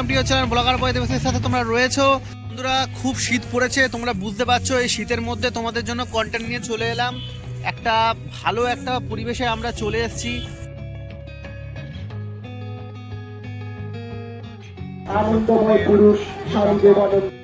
Welcome to your channel blogger boy দেবসের সাথে তোমরা রয়েছো। বন্ধুরা, খুব শীত পড়েছে, তোমরা বুঝতে পারছ, এই শীতের মধ্যে তোমাদের জন্য কন্টেন্ট নিয়ে চলে এলাম। একটা ভালো একটা পরিবেশে আমরা চলে এসেছি। আনন্দময় পুরুষ, Swami Debananda.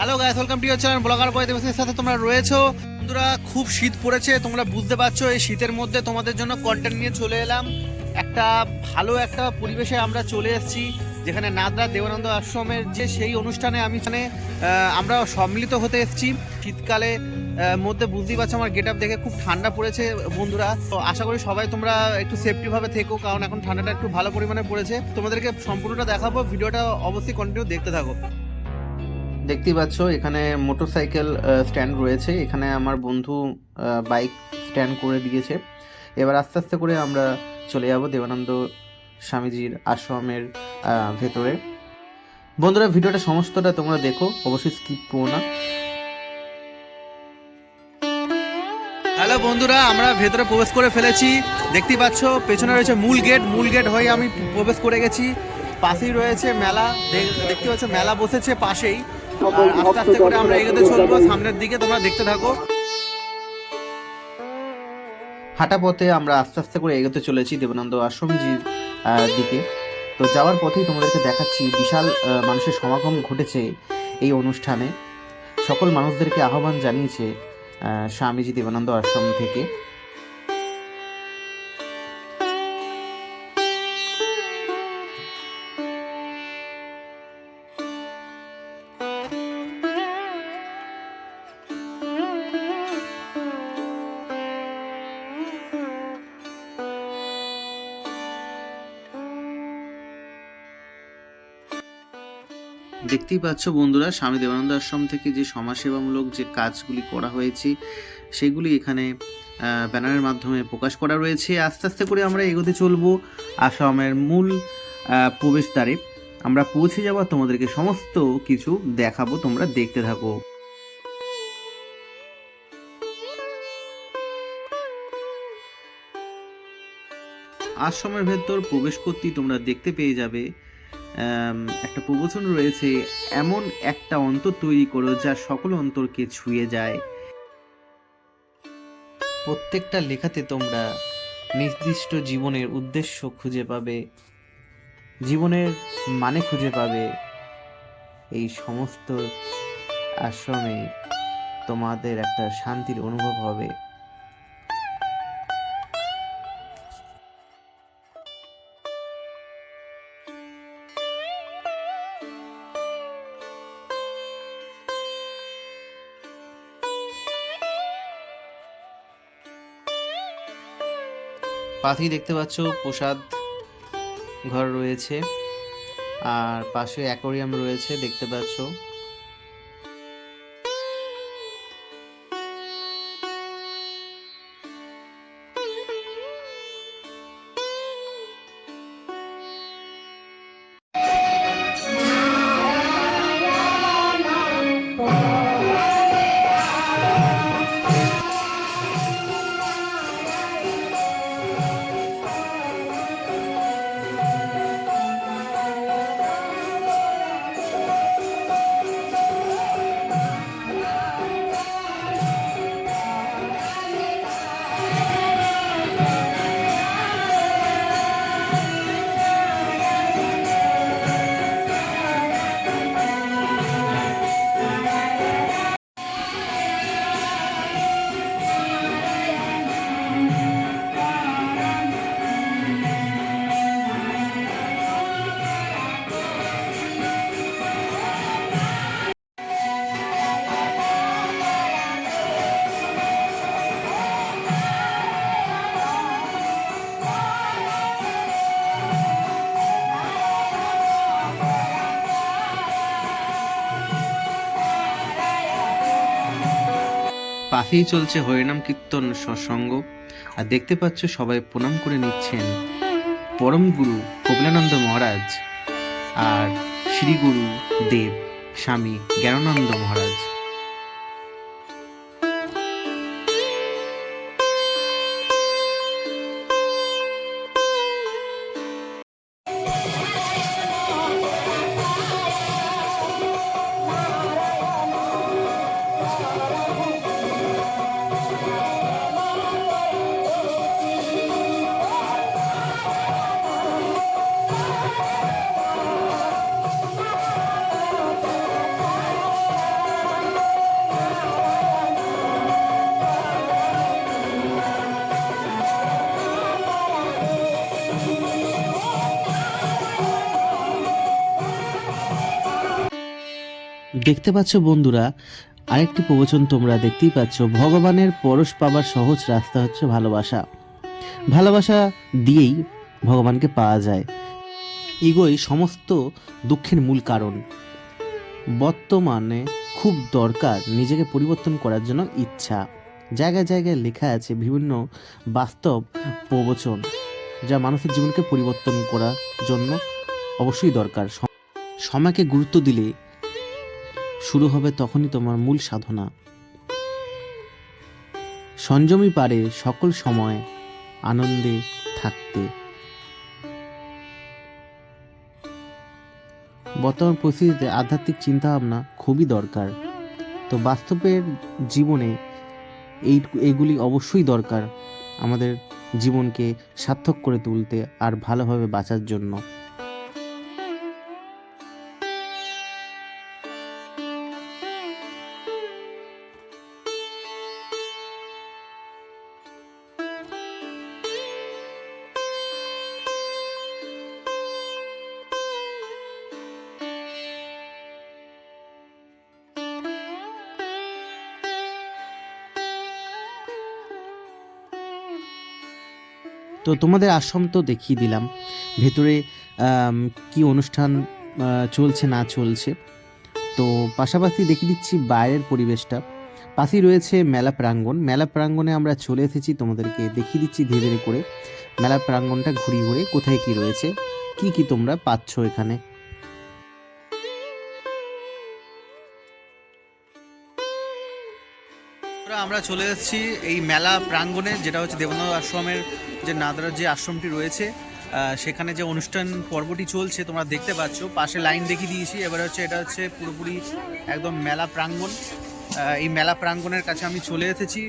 Hello guys welcome to your channel blogger boy দেবসের সাথে তোমরা রয়েছো। বন্ধুরা, খুব শীত পড়েছে, তোমরা বুঝতে পারছ, এই শীতের মধ্যে তোমাদের জন্য কন্টেন্ট নিয়ে চলে এলাম। একটা ভালো একটা পরিবেশে আমরা চলে এসেছি, যেখানে নাদরা দেবানন্দ আশ্রমের যে সেই অনুষ্ঠানে আমি মানে আমরা সম্মিলিত হতে এসেছি। শীতকালে মধ্যে বুঝতেই পারছ আমার গেট আপ দেখে খুব ঠান্ডা পড়েছে বন্ধুরা। তো আশা করি সবাই তোমরা একটু সেফটিভাবে থেকো, কারণ এখন ঠান্ডাটা একটু ভালো পরিমাণে পড়েছে। তোমাদেরকে সম্পূর্ণটা দেখাবো, ভিডিওটা অবশ্যই কন্টিনিউ দেখতে থাকো। দেখতেই পাচ্ছ, এখানে মোটরসাইকেল স্ট্যান্ড রয়েছে। এখানে আমার বন্ধু বাইক স্ট্যান্ড করে দিয়েছে। এবার আস্তে আস্তে করে আমরা চলে যাব দেবানন্দ স্বামীজির আশ্রমের ভেতরে। বন্ধুরা, ভিডিওটা সমস্তটা তোমরা দেখো। অবশ্যই স্কিপ করো না। হ্যালো বন্ধুরা, আমরা ভেতরে প্রবেশ করে ফেলেছি। দেখতেই পাচ্ছ, পেছনে রয়েছে মূল গেট মূল গেট হয়ে আমি প্রবেশ করে গেছি। পাশেই রয়েছে মেলা। দেখতে পাচ্ছ, মেলা বসেছে পাশেই। আস্তে আস্তে করে আমরা এগোতে চলবো সামনের দিকে তোমরা দেখতে থাকো। হাঁটা পথে আমরা আস্তে আস্তে করে এগোতে চলেছি দেবানন্দ আশ্রমজির দিকে। তো যাওয়ার পথেই তোমাদেরকে দেখাচ্ছি বিশাল আহ, মানুষের সমাগম ঘটেছে এই অনুষ্ঠানে। সকল মানুষদেরকে আহ্বান জানিয়েছে আহ, স্বামীজি দেবানন্দ আশ্রম থেকে। দেখতেই পাচ্ছ বন্ধুরা, স্বামী দেবানন্দ আশ্রম থেকে যে সমাজসেবামূলক যে কাজগুলি করা হয়েছে, সেগুলি এখানে ব্যানারের মাধ্যমে প্রকাশ করা রয়েছে। আস্তে আস্তে করে আমরা এগোতে চলবো আশ্রমের মূল প্রবেশদ্বারে। আমরা পৌঁছে যাওয়া তোমাদেরকে সমস্ত কিছু দেখাবো, তোমরা দেখতে থাকো। আশ্রমের ভেতর প্রবেশ করতেই তোমরা দেখতে পেয়ে যাবে একটা প্রবচন রয়েছে, এমন একটা অন্তর তৈরি করো যা সকল অন্তরকে ছুঁয়ে যায়। প্রত্যেকটা লেখাতে তোমরা নির্দিষ্ট জীবনের উদ্দেশ্য খুঁজে পাবে, জীবনের মানে খুঁজে পাবে। এই সমস্ত আশ্রমে তোমাদের একটা শান্তির অনুভব হবে। পাশেই দেখতে পাচ্ছ প্রসাদ ঘর রয়েছে। আর পাশে অ্যাকোরিয়াম রয়েছে দেখতে পাচ্ছ। পাশেই চলছে হরিনাম কীর্তন সৎসঙ্গ। আর দেখতে পাচ্ছ, সবাই প্রণাম করে নিচ্ছেন পরম গুরু কপিলানন্দ মহারাজ আর শ্রীগুরু দেব স্বামী জ্ঞানানন্দ মহারাজ। দেখতে পাচ্ছ বন্ধুরা, আরেকটি প্রবচন তোমরা দেখতেই পাচ্ছ, ভগবানের পরশ পাবার সহজ রাস্তা হচ্ছে ভালোবাসা। ভালোবাসা দিয়েই ভগবানকে পাওয়া যায়। ইগোই সমস্ত দুঃখের মূল কারণ। বর্তমানে খুব দরকার নিজেকে পরিবর্তন করার জন্য ইচ্ছা। জায়গায় জায়গায় লেখা আছে বিভিন্ন বাস্তব প্রবচন, যা মানুষের জীবনকে পরিবর্তন করার জন্য অবশ্যই দরকার। সম- সময়কে গুরুত্ব দিলে শুরু হবে তখনই তোমার মূল সাধনা। সংযমী পারে সকল সময় আনন্দে থাকতে। বর্তমান পরিস্থিতিতে আধ্যাত্মিক চিন্তাভাবনা খুবই দরকার। তো বাস্তবের জীবনে এই এইগুলি অবশ্যই দরকার আমাদের জীবনকে সার্থক করে তুলতে আর ভালোভাবে বাঁচার জন্য। তো তোমাদের আশ্রম তো দেখিয়ে দিলাম। ভেতরে কি অনুষ্ঠান চলছে, না চলছে। তো পাশাপাশি দেখিয়ে দিচ্ছি বাইরের পরিবেশটা। পাশেই রয়েছে মেলা প্রাঙ্গণ। মেলা প্রাঙ্গণে আমরা চলে এসেছি তোমাদেরকে দেখিয়ে দিচ্ছি ধীরে ধীরে করে। মেলা প্রাঙ্গণটা ঘুরিয়ে ঘুরে কোথায় কি রয়েছে? কি কি তোমরা পাচ্ছ এখানে? আমরা চলে এসেছি এই মেলা প্রাঙ্গণে, যেটা হচ্ছে দেবনাথ আশ্রমের যে নাদরার যে আশ্রমটি রয়েছে। সেখানে যে অনুষ্ঠান পর্বটি চলছে, তোমরা দেখতে পাচ্ছ। পাশে লাইন দেখিয়ে দিয়েছি। এবার হচ্ছে এটা হচ্ছে পুরোপুরি একদম মেলা প্রাঙ্গণ। এই মেলা প্রাঙ্গণের কাছে আমি চলে এসেছি।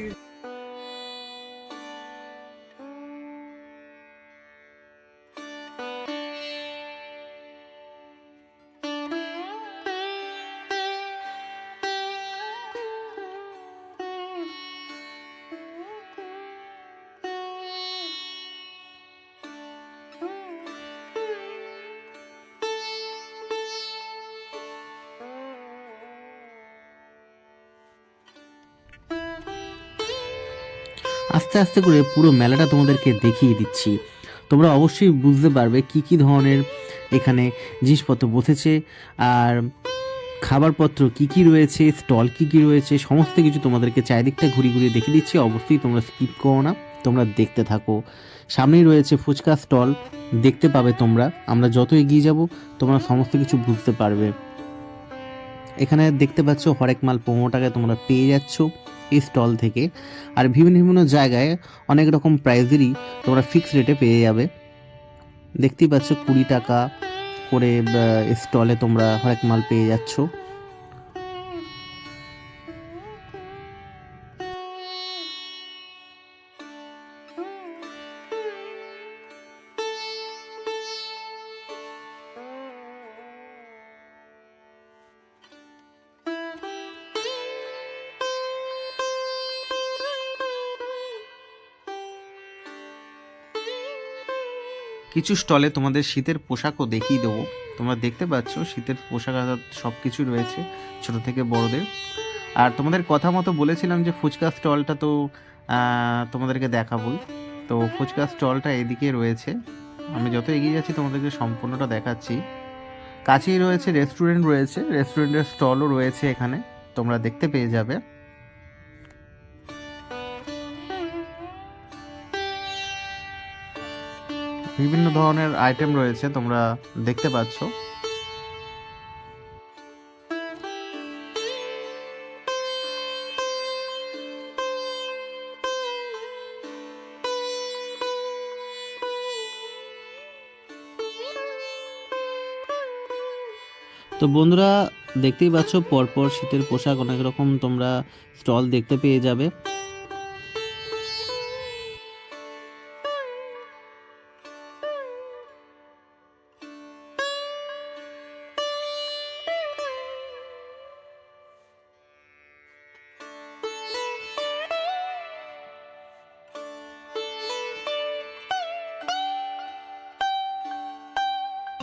আস্তে আস্তে করে পুরো মেলাটা তোমাদেরকে দেখিয়ে দিচ্ছি। তোমরা অবশ্যই বুঝতে পারবে কি কি ধরনের এখানে জিনিসপত্র বসেছে আর খাবারপত্র কি কি রয়েছে, স্টল কি কি রয়েছে, সমস্ত কিছু তোমাদেরকে চারিদিকটা ঘুরিয়ে ঘুরিয়ে দেখিয়ে দিচ্ছি। অবশ্যই তোমরা স্কিপ করো না, তোমরা দেখতে থাকো। সামনেই রয়েছে ফুচকা স্টল, দেখতে পাবে তোমরা। আমরা যত এগিয়ে যাব, তোমরা সমস্ত কিছু বুঝতে পারবে। এখানে দেখতে পাচ্ছ হরেক মাল পনেরো টাকায় তোমরা পেয়ে যাচ্ছ। এই স্টল থেকে। আর বিভিন্ন বিভিন্ন জায়গায় অনেক রকম প্রাইজেরই তোমরা ফিক্স রেটে পেয়ে যাবে। দেখতেই পাচ্ছ কুড়ি টাকা করে স্টলে তোমরা হরেক মাল পেয়ে যাচ্ছ। কিছু স্টলে তোমাদের শীতের পোশাকও দেখিয়ে দেবো। তোমরা দেখতে পাচ্ছ, শীতের পোশাক আশাক সব কিছু রয়েছে, ছোট থেকে বড়দের। আর তোমাদের কথা মতো বলেছিলাম যে ফুচকা স্টলটা তো তোমাদেরকে দেখাবোই। তো ফুচকা স্টলটা এদিকে রয়েছে। আমি যত এগিয়ে যাচ্ছি, তোমাদেরকে সম্পূর্ণটা দেখাচ্ছি। কাছেই রয়েছে, রেস্টুরেন্ট রয়েছে। রেস্টুরেন্টের স্টলও রয়েছে এখানে, তোমরা দেখতে পেয়ে যাবে। বিভিন্ন ধরনের আইটেম রয়েছে, তোমরা দেখতে পাচ্ছ। তো বন্ধুরা, দেখতেই পাচ্ছ, পরপর শীতের পোশাক অনেক রকম তোমরা স্টল দেখতে পেয়ে যাবে।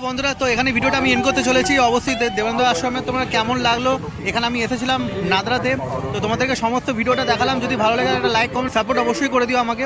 বন্ধুরা, তো এখানে ভিডিওটা আমি এন করতে চলেছি। অবশ্যই দেবেন্দ্র আশ্রমে তোমরা কেমন লাগল? এখানে আমি এসেছিলাম নাদরাতে। তো তোমাদেরকে সমস্ত ভিডিওটা দেখালাম। যদি ভালো লাগে একটা লাইক কমেন্ট সাপোর্ট অবশ্যই করে দিও আমাকে।